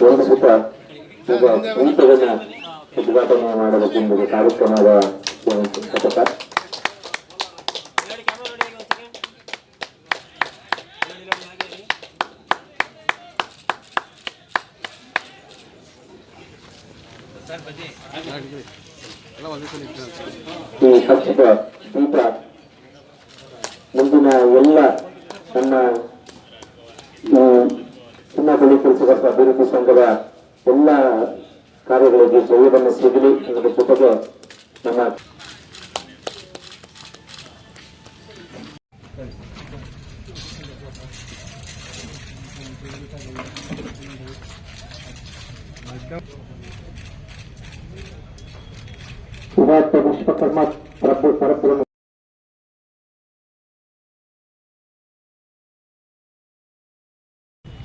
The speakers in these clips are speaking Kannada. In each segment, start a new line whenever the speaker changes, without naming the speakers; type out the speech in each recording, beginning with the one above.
ಪುಟ ಈಗ ಊಟವನ್ನ ಉದ್ಘಾಟನೆ ಮಾಡಬೇಕೆಂಬುದು ಕಾರ್ಯಕ್ರಮದ ಘಟಕ. ಈ ಹಚ್ಚಿದ ದೀಪ ಮುಂದಿನ ಎಲ್ಲ ನಮ್ಮ ಚಿನ್ನಬಳ್ಳಿ ಕೆಲಸಗಾರ ಅಭಿವೃದ್ಧಿ ಸಂಘದ ಎಲ್ಲ ಕಾರ್ಯಗಳಿಗೆ ಜಯವನ್ನು ಸಿಗಲಿ ಅದರ ಜೊತೆಗೆ ನಮ್ಮ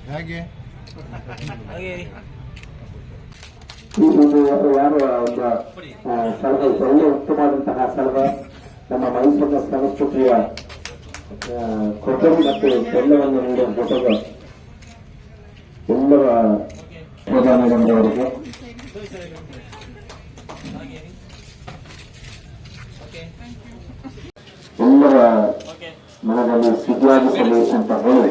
ಹೇಗೆ.
ಯಾರು ಒಬ್ಬ ಆ, ಸಲಹೆ ಒಳ್ಳೆ ಉತ್ತಮವಾದಂತಹ ಸಲಹೆ ನಮ್ಮ ಮೈಸೂರಿನ ಸಂಸ್ಕೃತಿಯ ಕೊಟ್ಟರು ಮತ್ತು ಬೆಲ್ಲವನ್ನು ನೀಡುವ ಕೊಟ್ಟರು ಎಲ್ಲರ ಪ್ರಧಾನ ಅವರಿಗೆ ಎಲ್ಲರ ಮನದಲ್ಲಿ ಸಿದ್ಧವಾಗಿಸಲಿ ಅಂತ ಹೇಳಿ.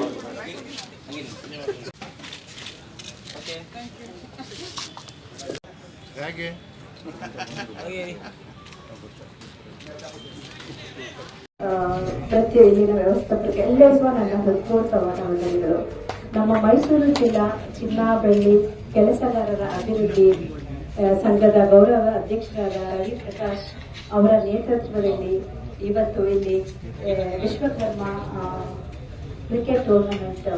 ಪ್ರತಿ ಇಲ್ಲಿನ ವ್ಯವಸ್ಥಾಪಕ ಎಲ್ಲರಿಗೂ ನನ್ನ ಹೃತ್ಪೂರ್ವಕವಾದ ವಂದನೆಗಳು ನಮ್ಮ ಮೈಸೂರು ಜಿಲ್ಲಾ ಚಿನ್ನ ಬೆಳ್ಳಿ ಕೆಲಸಗಾರರ ಅಭಿವೃದ್ಧಿ ಸಂಘದ ಗೌರವ ಅಧ್ಯಕ್ಷರಾದ ರವಿ ಪ್ರಕಾಶ್ ಅವರ ನೇತೃತ್ವದಲ್ಲಿ ಇವತ್ತು ಇಲ್ಲಿ ವಿಶ್ವಕರ್ಮ ಕ್ರಿಕೆಟ್ ಟೂರ್ನಮೆಂಟ್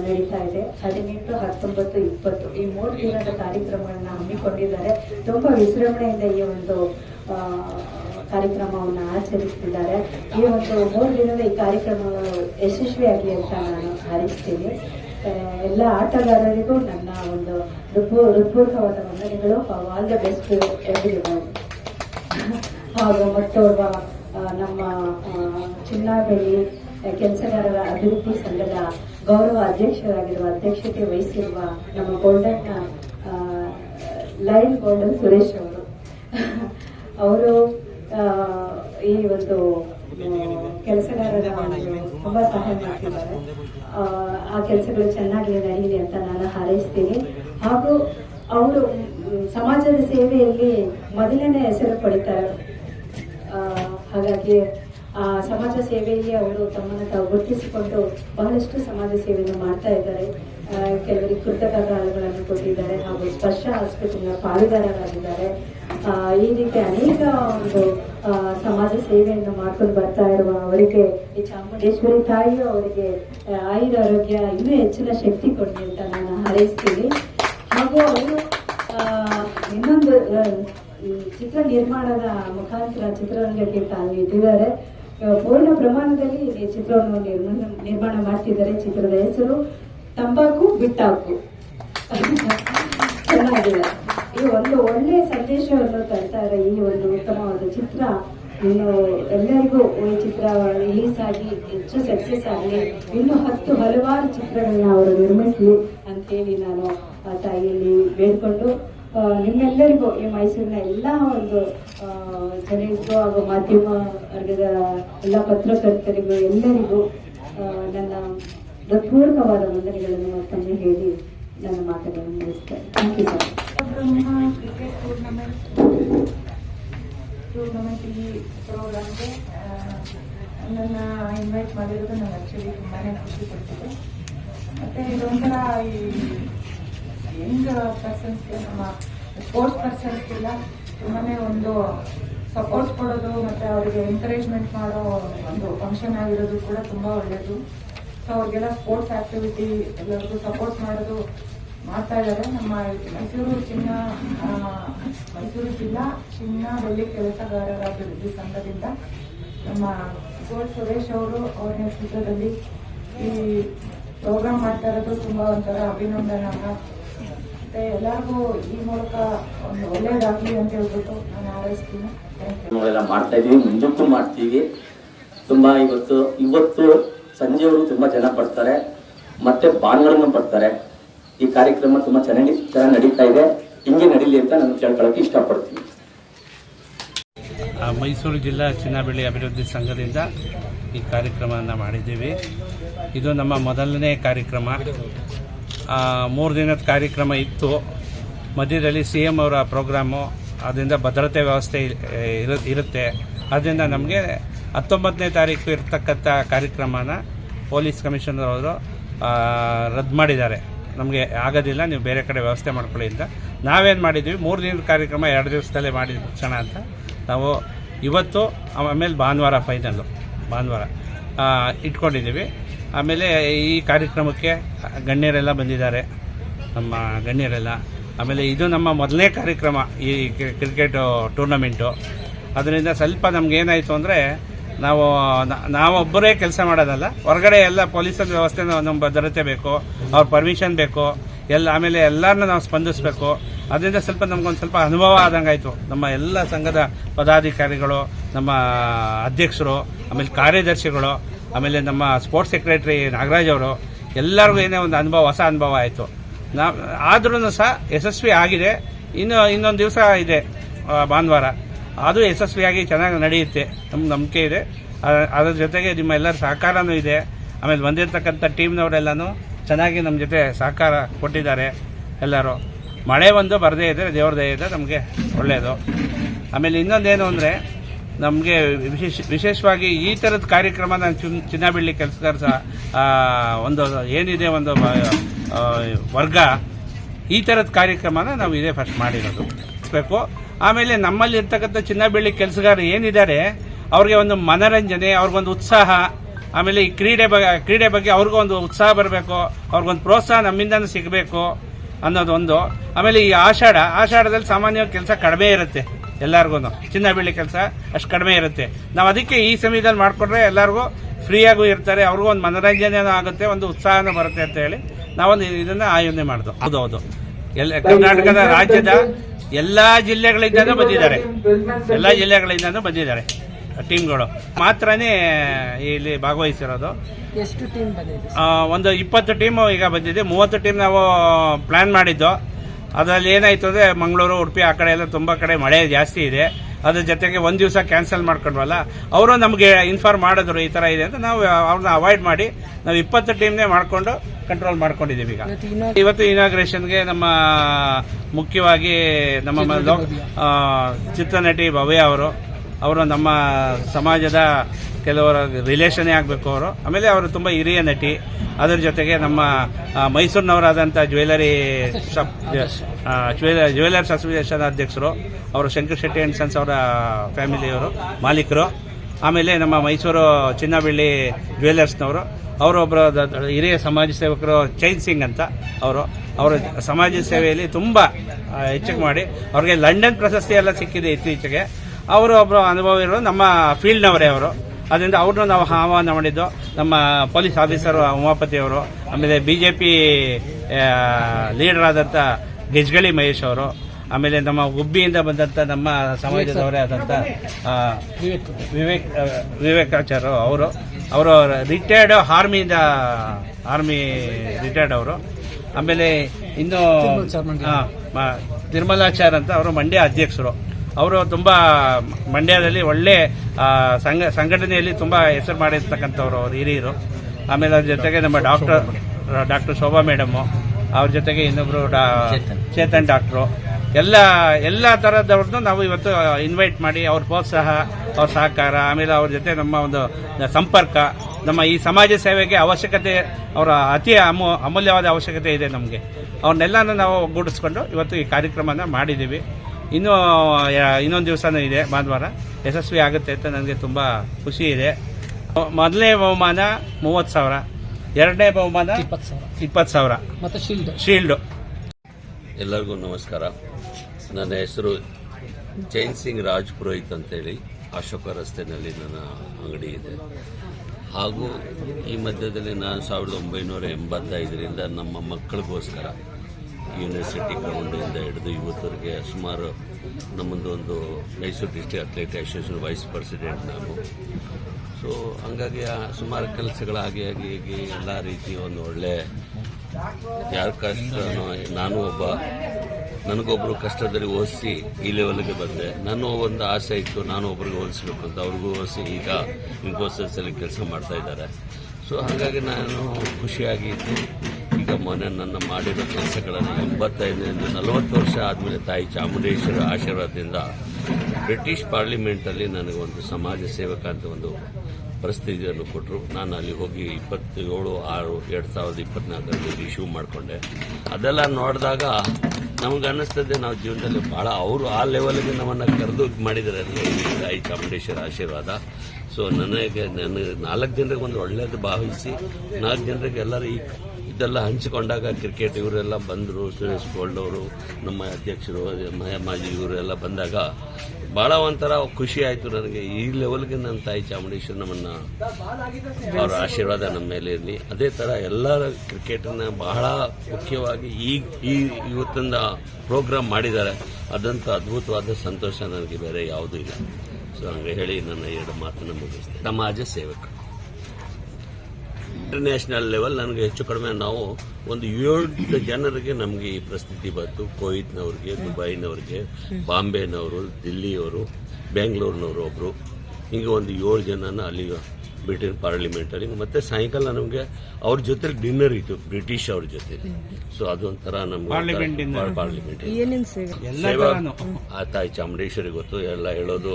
ನಡೀತಾ ಇದೆ. ಹದಿನೆಂಟು ಹತ್ತೊಂಬತ್ತು ಇಪ್ಪತ್ತು. ಈ ಮೂರು ದಿನದ ಕಾರ್ಯಕ್ರಮಗಳನ್ನ ಹಮ್ಮಿಕೊಂಡಿದ್ದಾರೆ. ತುಂಬಾ ವಿಜೃಂಭಣೆಯಿಂದ ಈ ಒಂದು ಕಾರ್ಯಕ್ರಮವನ್ನು ಆಚರಿಸ್ತಿದ್ದಾರೆ. ಈ ಒಂದು ಮೂರು ದಿನದ ಈ ಕಾರ್ಯಕ್ರಮಗಳು ಯಶಸ್ವಿಯಾಗಿ ಅಂತ ನಾನು ಹಾರೈಸ್ತೀನಿ ಎಲ್ಲ ಆಟಗಾರರಿಗೂ ನನ್ನ ಒಂದು ಹೃಪೂ ಹೃತ್ಪೂರ್ವಕವಾದ ವಂದನೆಗಳು. ಆಲ್ ದ ಬೆಸ್ಟ್ ಎವ್ರಿ ಹಾಗೂ ಮತ್ತೋರ್ವ ನಮ್ಮ ಆ, ಚಿನ್ನ ಬೆಳ್ಳಿ ಕೆಲಸಗಾರರ ಅಭಿವೃದ್ಧಿ ಸಂಘದ ಗೌರವ ಅಧ್ಯಕ್ಷರಾಗಿರುವ ಅಧ್ಯಕ್ಷತೆ ವಹಿಸಿರುವ ನಮ್ಮ ಗೋಲ್ಡನ್ ಲೈನ್ ಗೋಲ್ಡನ್ ಸುರೇಶ್ ಅವರು. ಅವರು ಈ ಒಂದು ಕೆಲಸಗಾರರ ತುಂಬ ಸಹಾಯ ಮಾಡ್ತಿದ್ದಾರೆ. ಆ, ಕೆಲಸಗಳು ಚೆನ್ನಾಗಿ ನಡೀಲಿ ಅಂತ ನಾನು ಹಾರೈಸ್ತೀನಿ. ಹಾಗೂ ಅವರು ಸಮಾಜದ ಸೇವೆಯಲ್ಲಿ ಮೊದಲನೇ ಹೆಸರು ಪಡಿತಾರೆ. ಹಾಗಾಗಿ ಸಮಾಜ ಸೇವೆಯಲ್ಲಿ ಅವರು ತಮ್ಮನ್ನು ತಾವು ಗುರುತಿಸಿಕೊಂಡು ಬಹಳಷ್ಟು ಸಮಾಜ ಸೇವೆಯನ್ನು ಮಾಡ್ತಾ ಇದ್ದಾರೆ. ಕೆಲವರಿಗೆ ಕೃತಕ ಕಾಲುಗಳನ್ನು ಕೊಟ್ಟಿದ್ದಾರೆ ಹಾಗೂ ಸ್ಪರ್ಶ ಆಸ್ಪತ್ರೆಯ ಪಾಲುದಾರರಾಗಿದ್ದಾರೆ. ಈ ರೀತಿ ಅನೇಕ ಒಂದು ಸಮಾಜ ಸೇವೆಯನ್ನು ಮಾಡ್ಕೊಂಡು ಬರ್ತಾ ಇರುವ ಅವರಿಗೆ ಈ ಚಾಮುಂಡೇಶ್ವರಿ ತಾಯಿಯು ಅವರಿಗೆ ಆ, ಆಯುರ ಆರೋಗ್ಯ ಇನ್ನೂ ಹೆಚ್ಚಿನ ಶಕ್ತಿ ಕೊಡಲಿ ಅಂತ ನಾನು ಹಾರೈಸ್ತೀನಿ. ಹಾಗೂ ಅವರು ಇನ್ನೊಂದು ಚಿತ್ರ ನಿರ್ಮಾಣದ ಮುಖಾಂತರ ಚಿತ್ರರಂಗಕ್ಕೆ ತಾವು ಇಟ್ಟಿದ್ದಾರೆ. ಆ, ಪೂರ್ಣ ಪ್ರಮಾಣದಲ್ಲಿ ಚಿತ್ರವನ್ನು ನಿರ್ಮಾಣ ನಿರ್ಮಾಣ ಮಾಡ್ತಿದ್ದಾರೆ. ಚಿತ್ರದ ಹೆಸರು ತಂಬಾಕು ಬಿಟ್ಟಾಕು. ಚೆನ್ನಾಗಿದೆ. ಈ ಒಂದು ಒಳ್ಳೆಯ ಸಂದೇಶವನ್ನು ತರ್ತಾರೆ ಈ ಒಂದು ಉತ್ತಮವಾದ ಚಿತ್ರ. ಇನ್ನು ಎಲ್ಲರಿಗೂ ಈ ಚಿತ್ರ ರಿಲೀಸ್ ಆಗಿ ಹೆಚ್ಚು ಸಕ್ಸಸ್ ಆಗಲಿ ಇನ್ನು ಹತ್ತು ಹಲವಾರು ಚಿತ್ರಗಳನ್ನ ಅವರು ನಿರ್ಮಿಸಲಿ ಅಂತ ಹೇಳಿ ನಾನು ತಾಯಿಯಲ್ಲಿ ಬೇಡ್ಕೊಂಡು ನಿಮ್ಮೆಲ್ಲರಿಗೂ ಈ ಮೈಸೂರಿನ ಎಲ್ಲ ಒಂದು ಜನರಿಗೂ ಹಾಗೂ ಮಾಧ್ಯಮ ವರ್ಗದ ಎಲ್ಲ ಪತ್ರಕರ್ತರಿಗೂ ಎಲ್ಲರಿಗೂ ನನ್ನ ಹೃತ್ಪೂರ್ವಕವಾದ ವಂದನೆಗಳನ್ನು ಮತ್ತೊಮ್ಮೆ ಹೇಳಿ ನನ್ನ ಮಾತುಗಳನ್ನು ಮುಗಿಸ್ತೇನೆ. Thank you sir
cricket tournament tournament ಈ ಪ್ರೋಗ್ರಾಮ್ಗೆ ನನ್ನ ಇನ್ವೈಟ್ ಮಾಡಿರೋದು ನಾನು ಆ್ಯಕ್ಚುಲಿ ತುಂಬಾ ಖುಷಿ ಪಡ್ತಿದೆ ಮತ್ತು ಇದೊಂಥರ ಈ ಯಂಗ್ ಪರ್ಸನ್ಸ್ಗೆ ನಮ್ಮ ಸ್ಪೋರ್ಟ್ಸ್ ಪರ್ಸನ್ಸ್ಗೆಲ್ಲ ತುಂಬಾ ಒಂದು ಸಪೋರ್ಟ್ ಕೊಡೋದು ಮತ್ತು ಅವರಿಗೆ ಎಂಕರೇಜ್ಮೆಂಟ್ ಮಾಡೋ ಒಂದು ಫಂಕ್ಷನ್ ಆಗಿರೋದು ಕೂಡ ತುಂಬ ಒಳ್ಳೆಯದು ಸೊ ಅವ್ರಿಗೆಲ್ಲ ಸ್ಪೋರ್ಟ್ಸ್ ಆಕ್ಟಿವಿಟಿ ಎಲ್ಲರಿಗೂ ಸಪೋರ್ಟ್ ಮಾಡೋದು ಮಾಡ್ತಾ ಇದ್ದಾರೆ. ನಮ್ಮ ಮೈಸೂರು ಚಿನ್ನ ಮೈಸೂರು ಜಿಲ್ಲಾ ಚಿನ್ನ ಬೆಳ್ಳಿ ಕೆಲಸಗಾರರ ಅಭಿವೃದ್ಧಿ ಸಂಘದಿಂದ. ನಮ್ಮ ಗೋಲ್ ಸುರೇಶ್ ಅವರು ಅವರ ನೇತೃತ್ವದಲ್ಲಿ ಈ ಪ್ರೋಗ್ರಾಮ್ ಮಾಡ್ತಾ ಇರೋದು ತುಂಬ ಒಂಥರ ಅಭಿನಂದನಾರ್ಹ. ಮತ್ತೆ ಎಲ್ಲರಿಗೂ ಈ ಮೂಲಕ ಒಂದು ಒಳ್ಳೇದಾಗಲಿ ಅಂತ ಹೇಳ್ಬಿಟ್ಟು ನಾನು ಹಾರೈಸ್ತೀನಿ. ಥ್ಯಾಂಕ್ ಯು
ನಾವೆಲ್ಲ ಮಾಡ್ತಾ ಇದೀವಿ ಮುಂದಕ್ಕೂ ಮಾಡ್ತೀವಿ. ತುಂಬಾ ಇವತ್ತು ಇವತ್ತು ಸಂಜೆವರು ತುಂಬಾ ಜನ ಬರ್ತಾರೆ ಮತ್ತೆ ಭಾನುವಾರನೂ ಬರ್ತಾರೆ. ಈ ಕಾರ್ಯಕ್ರಮ ತುಂಬ ಚೆನ್ನಾಗಿ ಚೆನ್ನಾಗಿ ನಡೀತಾ ಇದೆ. ಹಿಂಗೆ ನಡೀಲಿ ಅಂತ ನಾನು ಕೇಳ್ಕೊಳಕ್ಕೆ ಇಷ್ಟಪಡ್ತೀನಿ.
ಆ, ಮೈಸೂರು ಜಿಲ್ಲಾ ಚಿನ್ನಬೆಳ್ಳಿ ಅಭಿವೃದ್ಧಿ ಸಂಘದಿಂದ ಈ ಕಾರ್ಯಕ್ರಮವನ್ನು ಮಾಡಿದ್ದೀವಿ. ಇದು ನಮ್ಮ ಮೊದಲನೇ ಕಾರ್ಯಕ್ರಮ. ಮೂರು ದಿನದ ಕಾರ್ಯಕ್ರಮ ಇತ್ತು. ಮಧ್ಯದಲ್ಲಿ ಸಿ ಎಂ ಅವರ ಪ್ರೋಗ್ರಾಮು, ಅದರಿಂದ ಭದ್ರತೆ ವ್ಯವಸ್ಥೆ ಇರುತ್ತೆ. ಅದರಿಂದ ನಮಗೆ ಹತ್ತೊಂಬತ್ತನೇ ತಾರೀಕು ಇರತಕ್ಕಂಥ ಕಾರ್ಯಕ್ರಮನ ಪೊಲೀಸ್ ಕಮಿಷನರ್ ಅವರು ರದ್ದು ಮಾಡಿದ್ದಾರೆ. ನಮಗೆ ಆಗೋದಿಲ್ಲ, ನೀವು ಬೇರೆ ಕಡೆ ವ್ಯವಸ್ಥೆ ಮಾಡ್ಕೊಳ್ಳಿ ಅಂತ. ನಾವೇನು ಮಾಡಿದ್ವಿ, ಮೂರು ದಿನದ ಕಾರ್ಯಕ್ರಮ ಎರಡು ದಿವಸದಲ್ಲೇ ಮಾಡಿದ ಮುಗಿಸೋಣ ಅಂತ. ನಾವು ಇವತ್ತು, ಆಮೇಲೆ ಭಾನುವಾರ ಫೈನಲ್ಲು ಭಾನುವಾರ. ಇಟ್ಕೊಂಡಿದ್ದೀವಿ. ಆಮೇಲೆ ಈ ಕಾರ್ಯಕ್ರಮಕ್ಕೆ ಗಣ್ಯರೆಲ್ಲ ಬಂದಿದ್ದಾರೆ. ನಮ್ಮ ಗಣ್ಯರೆಲ್ಲ. ಆಮೇಲೆ ಇದು ನಮ್ಮ ಮೊದಲನೇ ಕಾರ್ಯಕ್ರಮ ಈ ಕ್ರಿಕೆಟ್ ಟೂರ್ನಮೆಂಟು. ಅದರಿಂದ ಸ್ವಲ್ಪ ನಮ್ಗೆ ಏನಾಯಿತು ಅಂದರೆ, ನಾವು, ನಾವೊಬ್ಬರೇ ಕೆಲಸ ಮಾಡೋದಲ್ಲ, ಹೊರಗಡೆ ಎಲ್ಲ ಪೊಲೀಸರ ವ್ಯವಸ್ಥೆ ನಮ್ಮ ಭದ್ರತೆ ಬೇಕು. ಅವ್ರ ಪರ್ಮಿಷನ್ ಬೇಕು. ಎಲ್ಲ ಆಮೇಲೆ ಎಲ್ಲರನ್ನ ನಾವು ಸ್ಪಂದಿಸಬೇಕು. ಅದರಿಂದ ಸ್ವಲ್ಪ ನಮ್ಗೊಂದು ಸ್ವಲ್ಪ ಅನುಭವ ಆದಂಗೆ ಆಯಿತು ನಮ್ಮ ಎಲ್ಲ ಸಂಘದ ಪದಾಧಿಕಾರಿಗಳು, ನಮ್ಮ ಅಧ್ಯಕ್ಷರು, ಆಮೇಲೆ ಕಾರ್ಯದರ್ಶಿಗಳು, ಆಮೇಲೆ ನಮ್ಮ ಸ್ಪೋರ್ಟ್ಸ್ ಸೆಕ್ರೆಟರಿ ನಾಗರಾಜ್ ಅವರು, ಎಲ್ಲರಿಗೂ ಏನೇ ಒಂದು ಅನುಭವ, ಹೊಸ ಅನುಭವ ಆಯಿತು. ನಾ ಆದ್ರೂ ಸಹ ಯಶಸ್ವಿ ಆಗಿದೆ. ಇನ್ನು ಇನ್ನೊಂದು ದಿವಸ ಇದೆ ಭಾನುವಾರ. ಅದು ಯಶಸ್ವಿಯಾಗಿ ಚೆನ್ನಾಗಿ ನಡೆಯುತ್ತೆ. ನಮ್ಮ ನಂಬಿಕೆ ಇದೆ. ಅದರ ಜೊತೆಗೆ ನಿಮ್ಮ ಎಲ್ಲರ ಸಹಕಾರನೂ ಇದೆ. ಆಮೇಲೆ ಬಂದಿರತಕ್ಕಂಥ ಟೀಮ್ನವರೆಲ್ಲನೂ ಚೆನ್ನಾಗಿ ನಮ್ಮ ಜೊತೆ ಸಹಕಾರ ಕೊಟ್ಟಿದ್ದಾರೆ ಎಲ್ಲರೂ. ಮಳೆ ಬಂದು ಬರದೇ ಇದ್ದರೆ ದೇವ್ರ ದಯೆಯಿಂದ ನಮಗೆ ಒಳ್ಳೆಯದು ಆಮೇಲೆ ಇನ್ನೊಂದೇನು ಅಂದರೆ ನಮಗೆ ವಿಶೇಷ, ವಿಶೇಷವಾಗಿ ಈ ಥರದ ಕಾರ್ಯಕ್ರಮ ನಾನು ಚಿನ್ ಚಿನ್ನ ಕೆಲಸಗಾರ ಸಹ ಒಂದು ಏನಿದೆ ಒಂದು ವರ್ಗ, ಈ ಥರದ ಕಾರ್ಯಕ್ರಮನ ನಾವು ಇದೇ ಫಸ್ಟ್ ಮಾಡಿರೋದು. ಬೇಕು. ಆಮೇಲೆ ನಮ್ಮಲ್ಲಿ ಇರ್ತಕ್ಕಂಥ ಚಿನ್ನ ಬೆಳ್ಳಿ ಏನಿದ್ದಾರೆ, ಅವ್ರಿಗೆ ಒಂದು ಮನರಂಜನೆ, ಅವ್ರಿಗೊಂದು ಉತ್ಸಾಹ ಆಮೇಲೆ ಈ ಕ್ರೀಡೆ ಬಗ್ಗೆ ಕ್ರೀಡೆ ಬಗ್ಗೆ ಅವ್ರಿಗೂ ಒಂದು ಉತ್ಸಾಹ ಬರಬೇಕು, ಅವ್ರಿಗೊಂದು ಪ್ರೋತ್ಸಾಹ ನಮ್ಮಿಂದನೂ ಸಿಗಬೇಕು ಅನ್ನೋದೊಂದು. ಆಮೇಲೆ ಈ ಆಷಾಢ, ಆಷಾಢದಲ್ಲಿ ಸಾಮಾನ್ಯವಾಗಿ ಕೆಲಸ ಕಡಿಮೆ ಇರುತ್ತೆ ಎಲ್ಲರಿಗೂ ಚಿನ್ನ ಬೆಳ್ಳಿ ಕೆಲಸ ಅಷ್ಟು ಕಡಿಮೆ ಇರುತ್ತೆ. ನಾವು ಅದಕ್ಕೆ ಈ ಸಮಯದಲ್ಲಿ ಮಾಡಿಕೊಂಡ್ರೆ ಎಲ್ಲರಿಗೂ ಫ್ರೀಯಾಗೂ ಇರ್ತಾರೆ, ಅವ್ರಿಗೂ ಒಂದು ಮನೋರಂಜನೆನೂ ಆಗುತ್ತೆ, ಒಂದು ಉತ್ಸಾಹನೂ ಬರುತ್ತೆ ಅಂತ ಹೇಳಿ ನಾವೊಂದು ಇದನ್ನು ಆಯೋಜನೆ ಮಾಡಿದ್ವು ಹೌದು ಹೌದು. ಎಲ್ಲ ಕರ್ನಾಟಕದ ರಾಜ್ಯದ ಎಲ್ಲ ಜಿಲ್ಲೆಗಳಿಂದನೂ ಬಂದಿದ್ದಾರೆ. ಎಲ್ಲ ಜಿಲ್ಲೆಗಳಿಂದನೂ ಬಂದಿದ್ದಾರೆ. ಟೀಮ್ಗಳು. ಮಾತ್ರನೇ ಇಲ್ಲಿ ಭಾಗವಹಿಸಿರೋದು.
ಎಷ್ಟು ಟೀಮ್ ಬಂದಿದೆ?
ಒಂದು ಇಪ್ಪತ್ತು ಟೀಮು ಈಗ ಬಂದಿದೆ. ಮೂವತ್ತು ಟೀಮ್ ನಾವು ಪ್ಲಾನ್ ಮಾಡಿದ್ದು. ಅದರಲ್ಲಿ ಏನಾಯ್ತು ಅಂದರೆ ಮಂಗಳೂರು ಉಡುಪಿ ಆ ಕಡೆ ಎಲ್ಲ ತುಂಬ ಕಡೆ ಮಳೆ ಜಾಸ್ತಿ ಇದೆ. ಅದ್ರ ಜೊತೆಗೆ ಒಂದು ದಿವಸ ಕ್ಯಾನ್ಸಲ್ ಮಾಡ್ಕೊಂಡ್ವಲ್ಲ? ಅವರು ನಮಗೆ ಇನ್ಫಾರ್ಮ್ ಮಾಡಿದ್ರು ಈ ಥರ ಇದೆ ಅಂತ ನಾವು ಅವ್ರನ್ನ ಅವಾಯ್ಡ್ ಮಾಡಿ ನಾವು ಇಪ್ಪತ್ತು ಟೀಮ್ನೇ ಮಾಡಿಕೊಂಡು ಕಂಟ್ರೋಲ್ ಮಾಡ್ಕೊಂಡಿದ್ದೀವಿ ಈಗ.
ಇವತ್ತು
ಇನಾಗ್ರೇಷನ್ಗೆ ನಮ್ಮ ಮುಖ್ಯವಾಗಿ ನಮ್ಮ ಚಿತ್ರನಟಿ ಭವ್ಯ ಅವರು ಅವರು ನಮ್ಮ ಸಮಾಜದ ಕೆಲವರ ರಿಲೇಷನ್ನೇ ಆಗಬೇಕು ಅವರು. ಆಮೇಲೆ ಅವರು ತುಂಬ ಹಿರಿಯ ನಟಿ. ಅದರ ಜೊತೆಗೆ ನಮ್ಮ ಮೈಸೂರಿನವರಾದಂಥ ಜ್ಯುವೆಲರಿ ಶಾಪ್ ಜ್ಯುವೆಲರ್ಸ್ ಅಸೋಸಿಯೇಷನ್ ಅಧ್ಯಕ್ಷರು, ಅವರು ಶಂಕರ್ ಶೆಟ್ಟಿ ಆ್ಯಂಡ್ ಸನ್ಸ್ ಅವರ ಫ್ಯಾಮಿಲಿಯವರು ಮಾಲೀಕರು. ಆಮೇಲೆ ನಮ್ಮ ಮೈಸೂರು ಚಿನ್ನಬೆಳ್ಳಿ ಜ್ಯುವೆಲರ್ಸ್ನವರು ಅವರೊಬ್ಬರು ಹಿರಿಯ ಸಮಾಜ ಸೇವಕರು ಚೈನ್ ಸಿಂಗ್ ಅಂತ ಅವರು. ಅವರ ಸಮಾಜ ಸೇವೆಯಲ್ಲಿ ತುಂಬ ಹೆಚ್ಚಿಗೆ ಮಾಡಿ. ಅವ್ರಿಗೆ ಲಂಡನ್ ಪ್ರಶಸ್ತಿ ಎಲ್ಲ ಸಿಕ್ಕಿದೆ ಇತ್ತೀಚೆಗೆ. ಅವರು ಒಬ್ಬರು ಅನುಭವ ಇರೋರು ನಮ್ಮ ಫೀಲ್ಡ್ನವರೇ ಅವರು. ಅದರಿಂದ ಅವ್ರನ್ನ ನಾವು ಆಹ್ವಾನ ಮಾಡಿದ್ದು ನಮ್ಮ ಪೊಲೀಸ್ ಆಫೀಸರ್ ಉಮಾಪತಿ ಅವರು ಆಮೇಲೆ ಬಿ ಜೆ ಪಿ ಲೀಡರ್ ಆದಂಥ ಗಿಜ್ಗಳಿ ಮಹೇಶ್ ಅವರು ಆಮೇಲೆ ನಮ್ಮ ಗುಬ್ಬಿಯಿಂದ ಬಂದಂಥ ನಮ್ಮ ಸಮಾಜದವರೇ ಆದಂಥ ವಿವೇಕ್ ವಿವೇಕಾಚಾರ್ಯ ಅವರು. ಅವರು ರಿಟೈರ್ಡ್ ಆರ್ಮಿಯಿಂದ ಆರ್ಮಿ ರಿಟೈರ್ಡ್ ಅವರು. ಆಮೇಲೆ ಇನ್ನು ನಿರ್ಮಲಾಚಾರ್ ತಿರುಮಲಾಚಾರ್ ಅಂತ ಅವರು ಮಂಡ್ಯ ಅಧ್ಯಕ್ಷರು. ಅವರು ತುಂಬ ಮಂಡ್ಯದಲ್ಲಿ ಒಳ್ಳೆ ಸಂಘ ಸಂಘಟನೆಯಲ್ಲಿ ತುಂಬ ಹೆಸರು ಮಾಡಿರ್ತಕ್ಕಂಥವ್ರು ಅವರು ಹಿರಿಯರು. ಆಮೇಲೆ ಅದ್ರ ಜೊತೆಗೆ ನಮ್ಮ ಡಾಕ್ಟರ್ ಡಾಕ್ಟರ್ ಶೋಭಾ ಮೇಡಮು ಅವ್ರ ಜೊತೆಗೆ ಇನ್ನೊಬ್ರು ಡಾ ಚೇತನ್. ಡಾಕ್ಟ್ರು. ಎಲ್ಲ ಎಲ್ಲ ಥರದವ್ರದ್ದು ನಾವು ಇವತ್ತು ಇನ್ವೈಟ್ ಮಾಡಿ ಅವ್ರ ಪ್ರೋತ್ಸಾಹ ಅವ್ರ ಸಹಕಾರ ಆಮೇಲೆ ಅವ್ರ ಜೊತೆ ನಮ್ಮ ಒಂದು ಸಂಪರ್ಕ ನಮ್ಮ ಈ ಸಮಾಜ ಸೇವೆಗೆ ಅವಶ್ಯಕತೆ ಅವರ ಅತಿ ಅಮೂ ಅಮೂಲ್ಯವಾದ ಅವಶ್ಯಕತೆ ಇದೆ ನಮಗೆ. ಅವ್ರನ್ನೆಲ್ಲನೂ ನಾವು ಒಗ್ಗೂಡಿಸ್ಕೊಂಡು ಇವತ್ತು ಈ ಕಾರ್ಯಕ್ರಮನ ಮಾಡಿದ್ದೀವಿ. ಇನ್ನೂ ಇನ್ನೊಂದು ದಿವಸನೂ ಇದೆ ಭಾನುವಾರ. ಯಶಸ್ವಿ ಆಗುತ್ತೆ ಅಂತ ನನಗೆ ತುಂಬ ಖುಷಿ ಇದೆ. ಮೊದಲನೇ ಬಹುಮಾನ ಮೂವತ್ತು ಸಾವಿರ ಎರಡನೇ ಬಹುಮಾನ
ಇಪ್ಪತ್ತು ಸಾವಿರ.
ಇಪ್ಪತ್ತು ಸಾವಿರ.
ಮತ್ತೆ ಶೀಲ್ಡ್
ಶೀಲ್ಡು
ಎಲ್ಲರಿಗೂ ನಮಸ್ಕಾರ. ನನ್ನ ಹೆಸರು ಜೈನ್ ಸಿಂಗ್ ರಾಜ್ ಪುರೋಹಿತ್ ಅಂತೇಳಿ. ಅಶೋಕ ರಸ್ತೆಯಲ್ಲಿ ನನ್ನ ಅಂಗಡಿ ಇದೆ. ಹಾಗೂ ಈ ಮಧ್ಯದಲ್ಲಿ ನಾನು ಸಾವಿರದ ಒಂಬೈನೂರ ಎಂಬತ್ತೈದರಿಂದ ನಮ್ಮ ಮಕ್ಕಳಿಗೋಸ್ಕರ ಯೂನಿವರ್ಸಿಟಿ ಗ್ರೌಂಡಿಂದ ಹಿಡಿದು ಇವತ್ತವರೆಗೆ ಸುಮಾರು ನಮ್ಮದು ಒಂದು Mysuru district athlete association vice president ನಾನು. ಸೊ ಹಂಗಾಗಿ ಆ ಸುಮಾರು ಕೆಲಸಗಳಾಗಿ ಆಗಿ ಆಗಿ ಎಲ್ಲ ರೀತಿ ಒಂದು ಒಳ್ಳೆ ಯಾರ ಕಷ್ಟ ನಾನು ಒಬ್ಬ ನನಗೊಬ್ಬರು ಕಷ್ಟದಲ್ಲಿ ಓದಿಸಿ ಈ ಲೆವೆಲ್ಗೆ ಬಂದೆ. ನನ್ನ ಒಂದು ಆಸೆ ಇತ್ತು, ನಾನು ಒಬ್ರಿಗೆ ಓದಿಸ್ಬೇಕು ಅಂತ. ಅವ್ರಿಗೂ ಓದಿಸಿ ಈಗ ಇನ್ಫೋಸಿಸಲ್ಲಿ ಕೆಲಸ ಮಾಡ್ತಾ ಇದ್ದಾರೆ. ಸೊ ಹಾಗಾಗಿ ನಾನು ಖುಷಿಯಾಗಿ ಈಗ ನನ್ನ ಮಾಡಿರೋ ಕೆಲಸಗಳನ್ನು ಎಂಬತ್ತೈದರಿಂದ ನಲವತ್ತು ವರ್ಷ ಆದಮೇಲೆ ತಾಯಿ ಚಾಮುಂಡೇಶ್ವರಿ ಆಶೀರ್ವಾದದಿಂದ ಬ್ರಿಟಿಷ್ ಪಾರ್ಲಿಮೆಂಟಲ್ಲಿ ನನಗೆ ಒಂದು ಸಮಾಜ ಸೇವಕ ಅಂತ ಒಂದು ಪರಿಸ್ಥಿತಿಯನ್ನು ಕೊಟ್ಟರು. ನಾನು ಅಲ್ಲಿ ಹೋಗಿ ಇಪ್ಪತ್ತೇಳು ಆರು ಎರಡು ಸಾವಿರದ ಇಪ್ಪತ್ನಾಲ್ಕರಲ್ಲಿ ಇಶ್ಯೂ ಮಾಡಿಕೊಂಡೆ. ಅದೆಲ್ಲ ನೋಡಿದಾಗ ನಮ್ಗೆ ಅನ್ನಿಸ್ತದೆ ನಾವು ಜೀವನದಲ್ಲಿ ಭಾಳ ಅವರು ಆ ಲೆವೆಲ್ಗೆ ನಮ್ಮನ್ನು ಕರೆದು ಮಾಡಿದ್ದಾರೆ ತಾಯಿ ಚಾಮುಂಡೇಶ್ವರ ಆಶೀರ್ವಾದ. ಸೊ ನನಗೆ ನನಗೆ ನಾಲ್ಕು ಜನರಿಗೆ ಒಂದು ಒಳ್ಳೇದು ಭಾವಿಸಿ ನಾಲ್ಕು ಜನರಿಗೆ ಎಲ್ಲರೂ ಈ ಇದೆಲ್ಲ ಹಂಚಿಕೊಂಡಾಗ ಕ್ರಿಕೆಟ್ ಇವರೆಲ್ಲ ಬಂದರು, ಸುರೇಶ್ ಗೋಲ್ಡ್ ಅವರು, ನಮ್ಮ ಅಧ್ಯಕ್ಷರು ಮಾಜಿ ಇವರೆಲ್ಲ ಬಂದಾಗ ಭಾಳ ಒಂಥರ ಖುಷಿ ಆಯಿತು ನನಗೆ. ಈ ಲೆವೆಲ್ಗೆ ನನ್ನ ತಾಯಿ ಚಾಮುಂಡೇಶ್ವರಿ ನಮ್ಮನ್ನು ಅವರ ಆಶೀರ್ವಾದ ನಮ್ಮ ಮೇಲೆ ಇರಲಿ. ಅದೇ ಥರ ಎಲ್ಲರ ಕ್ರಿಕೆಟನ್ನ ಬಹಳ ಮುಖ್ಯವಾಗಿ ಈ ಈ ಇವತ್ತಿನ ಪ್ರೋಗ್ರಾಮ್ ಮಾಡಿದ್ದಾರೆ. ಅದಂತ ಅದ್ಭುತವಾದ ಸಂತೋಷ ನನಗೆ, ಬೇರೆ ಯಾವುದೂ ಇಲ್ಲ. ಸೊ ಹಂಗೆ ಹೇಳಿ ನನ್ನ ಎರಡು ಮಾತನ್ನು ಮುಗಿಸ್ತೇನೆ. ಸಮಾಜ ಸೇವಕ. ಇಂಟರ್ನ್ಯಾಷನಲ್ ಲೆವೆಲ್ ನನಗೆ ಹೆಚ್ಚು ಕಡಿಮೆ ನಾವು ಒಂದು ಏಳು ಜನರಿಗೆ ನಮಗೆ ಈ ಪರಿಸ್ಥಿತಿ ಬಂತು. ಕೋವಿತ್ನವ್ರಿಗೆ ದುಬೈನವ್ರಿಗೆ, ಬಾಂಬೆನವರು, ದಿಲ್ಲಿಯವರು, ಬೆಂಗಳೂರಿನವರು ಒಬ್ಬರು ಹಿಂಗೆ ಒಂದು ಏಳು ಜನನ ಅಲ್ಲಿ ಬ್ರಿಟನ್ ಪಾರ್ಲಿಮೆಂಟಲ್ಲಿ. ಮತ್ತೆ ಸಾಯಂಕಾಲ ನಮಗೆ ಅವ್ರ ಜೊತೆ ಡಿನ್ನರ್ ಇತ್ತು ಬ್ರಿಟಿಷ್ ಅವ್ರ ಜೊತೆ ಸೊ ಅದೊಂಥರ ನಮ್ಗೆ. ಪಾರ್ಲಿಮೆಂಟ್ ಆ ತಾಯಿ ಚಾಮುಂಡೇಶ್ವರಿ ಗೊತ್ತು ಎಲ್ಲ ಹೇಳೋದು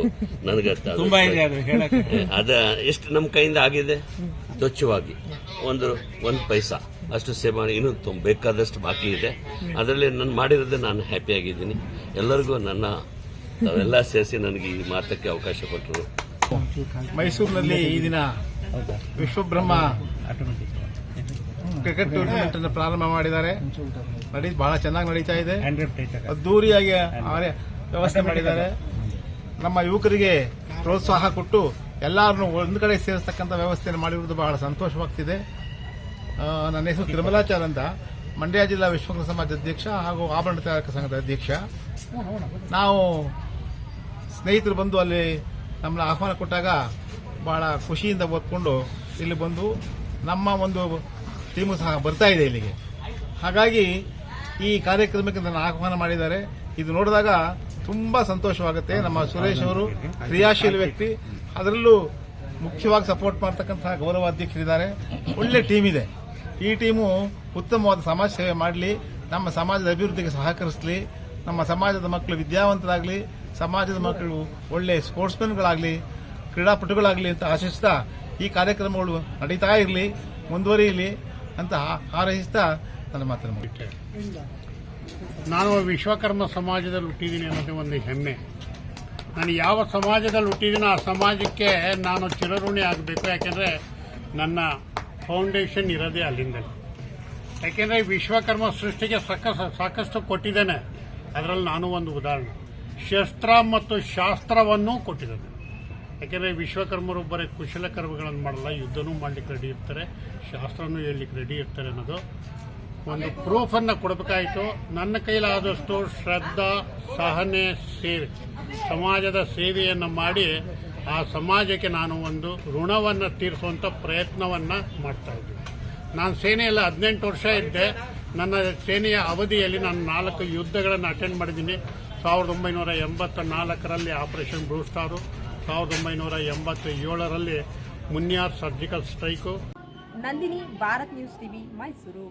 ನನಗೆ ಅರ್ಥ
ತುಂಬಾ ಇದೆ ಅದು ಹೇಳಕ್ಕೆ.
ಅದ ಎಷ್ಟು ನಮ್ಮ ಕೈಯಿಂದ ಆಗಿದೆ? ಸ್ವಚ್ಛವಾಗಿ. ಒಂದು ಒಂದು ಪೈಸಾ. ಅಷ್ಟು ಸೇವ್ ಮಾಡಿ ಇನ್ನೂ ತುಂಬ ಬೇಕಾದಷ್ಟು ಬಾಕಿ ಇದೆ. ಅದರಲ್ಲಿ ನಾನು ಮಾಡಿರೋದೇ ನಾನು ಹ್ಯಾಪಿಯಾಗಿದ್ದೀನಿ ಎಲ್ಲರಿಗೂ ನನ್ನ ತಾವೆಲ್ಲ ಸೇರಿಸಿ ನನಗೆ ಈ ಮಾತಕ್ಕೆ ಅವಕಾಶ ಕೊಟ್ಟರು.
ಮೈಸೂರಿನಲ್ಲಿ ಈ ದಿನ ವಿಶ್ವಬ್ರಹ್ಮ ಕ್ರಿಕೆಟ್ ಟೂರ್ನಮೆಂಟ್ ಅನ್ನು ಪ್ರಾರಂಭ ಮಾಡಿದ್ದಾರೆ. ನಡೀ, ಬಹಳ ಚೆನ್ನಾಗಿ ನಡೀತಾ ಇದೆ. ಅದ್ದೂರಿಯಾಗಿ ವ್ಯವಸ್ಥೆ ಮಾಡಿದ್ದಾರೆ. ನಮ್ಮ ಯುವಕರಿಗೆ ಪ್ರೋತ್ಸಾಹ ಕೊಟ್ಟು ಎಲ್ಲರನ್ನು ಒಂದು ಕಡೆ ಸೇರಿಸ್ತಕ್ಕಂಥ ವ್ಯವಸ್ಥೆಯನ್ನು ಮಾಡಿರುವುದು ಬಹಳ ಸಂತೋಷವಾಗ್ತಿದೆ. ನನ್ನ ಹೆಸರು ತಿರುಮಲಾಚಾರ್ ಅಂತ ಮಂಡ್ಯ ಜಿಲ್ಲಾ ವಿಶ್ವಕರ್ಮ ಸಮಾಜ ಅಧ್ಯಕ್ಷ ಹಾಗೂ ಆಭರಣ ತಯಾರಕ ಸಂಘದ ಅಧ್ಯಕ್ಷ. ನಾವು ಸ್ನೇಹಿತರು ಬಂದು ಅಲ್ಲಿ ನಮ್ಮನ್ನ ಆಹ್ವಾನ ಕೊಟ್ಟಾಗ ಬಹಳ ಖುಷಿಯಿಂದ ಓದ್ಕೊಂಡು ಇಲ್ಲಿ ಬಂದು ನಮ್ಮ ಒಂದು ಟೀಮು ಸಹ ಬರ್ತಾ ಇದೆ ಇಲ್ಲಿಗೆ. ಹಾಗಾಗಿ ಈ ಕಾರ್ಯಕ್ರಮಕ್ಕೆ ನನ್ನ ಆಹ್ವಾನ ಮಾಡಿದ್ದಾರೆ. ಇದು ನೋಡಿದಾಗ ತುಂಬಾ ಸಂತೋಷವಾಗುತ್ತೆ. ನಮ್ಮ ಸುರೇಶ್ ಅವರು ಕ್ರಿಯಾಶೀಲ ವ್ಯಕ್ತಿ. ಅದರಲ್ಲೂ ಮುಖ್ಯವಾಗಿ ಸಪೋರ್ಟ್ ಮಾಡ್ತಕ್ಕಂತಹ ಗೌರವ ಅಧ್ಯಕ್ಷರಿದ್ದಾರೆ ಒಳ್ಳೆ ಟೀಮ್ ಇದೆ. ಈ ಟೀಮು ಉತ್ತಮವಾದ ಸಮಾಜ ಸೇವೆ ಮಾಡಲಿ. ನಮ್ಮ ಸಮಾಜದ ಅಭಿವೃದ್ಧಿಗೆ ಸಹಕರಿಸಲಿ. ನಮ್ಮ ಸಮಾಜದ ಮಕ್ಕಳು ವಿದ್ಯಾವಂತರಾಗಲಿ. ಸಮಾಜದ ಮಕ್ಕಳು, ಒಳ್ಳೆ ಸ್ಪೋರ್ಟ್ಸ್ಮನ್ಗಳಾಗಲಿ, ಕ್ರೀಡಾಪಟುಗಳಾಗಲಿ ಅಂತ ಆಶಿಸ್ತಾ ಈ ಕಾರ್ಯಕ್ರಮಗಳು ನಡೀತಾ ಇರಲಿ, ಮುಂದುವರಿಯಲಿ ಅಂತ ಹಾರೈಸ್ತಾ ನನ್ನ ಮಾತನ್ನು ಮುಗಿಸ್ತೇನೆ.
ನಾನು ವಿಶ್ವಕರ್ಮ ಸಮಾಜದಲ್ಲಿ ಹುಟ್ಟಿದ್ದೀನಿ ಅನ್ನೋದೇ ಒಂದು ಹೆಮ್ಮೆ. ನಾನು ಯಾವ ಸಮಾಜದಲ್ಲಿ ಹುಟ್ಟಿದ್ದೀನೋ ಆ ಸಮಾಜಕ್ಕೆ ನಾನು ಚಿರಋಣಿ ಆಗಬೇಕು, ಯಾಕೆಂದರೆ ನನ್ನ ಫೌಂಡೇಶನ್ ಇರೋದೇ ಅಲ್ಲಿಂದಲೇ. ಯಾಕೆಂದರೆ ವಿಶ್ವಕರ್ಮ ಸೃಷ್ಟಿಗೆ ಸಾಕ ಸಾಕಷ್ಟು ಕೊಟ್ಟಿದ್ದೇನೆ. ಅದರಲ್ಲಿ ನಾನು ಒಂದು ಉದಾಹರಣೆ. ಶಸ್ತ್ರ ಮತ್ತು ಶಾಸ್ತ್ರವನ್ನು ಕೊಟ್ಟಿದ್ದಾರೆ ಯಾಕೆಂದರೆ ವಿಶ್ವಕರ್ಮರು ಬರೀ ಕುಶಲಕರ್ಮಗಳನ್ನು ಮಾಡಲ್ಲ ಯುದ್ಧನೂ ಮಾಡಲಿಕ್ಕೆ ರೆಡಿ ಇರ್ತಾರೆ ಶಾಸ್ತ್ರನೂ ಹೇಳಲಿಕ್ಕೆ ರೆಡಿ ಇರ್ತಾರೆ ಅನ್ನೋದು. ಒಂದು ಪ್ರೂಫನ್ನು ಕೊಡಬೇಕಾಯಿತು. ನನ್ನ ಕೈಲಾದಷ್ಟು ಶ್ರದ್ಧಾ ಸಹನೆ ಸೇವೆ ಸಮಾಜದ ಸೇವೆಯನ್ನು ಮಾಡಿ ಆ ಸಮಾಜಕ್ಕೆ ನಾನು ಒಂದು ಋಣವನ್ನು ತೀರಿಸುವಂಥ ಪ್ರಯತ್ನವನ್ನು ಮಾಡ್ತಾ ಇದ್ದೀನಿ. ನಾನು ಸೇನೆಯಲ್ಲಿ ಹದಿನೆಂಟು ವರ್ಷ ಇದ್ದೆ. ನನ್ನ ಸೇನೆಯ ಅವಧಿಯಲ್ಲಿ ನಾನು ನಾಲ್ಕು ಯುದ್ಧಗಳನ್ನು ಅಟೆಂಡ್ ಮಾಡಿದ್ದೀನಿ. ಸಾವಿರದ ಒಂಬೈನೂರ ಎಂಬತ್ತ ನಾಲ್ಕರಲ್ಲಿ ಆಪರೇಷನ್ ಬ್ಲೂ ಸ್ಟಾರು, ಸಾವಿರದ ಒಂಬೈನೂರ ಎಂಬತ್ತ ಏಳರಲ್ಲಿ ಮುನ್ಯಾರ್ surgical strike.
Nandini, Bharat news TV, Mysuru.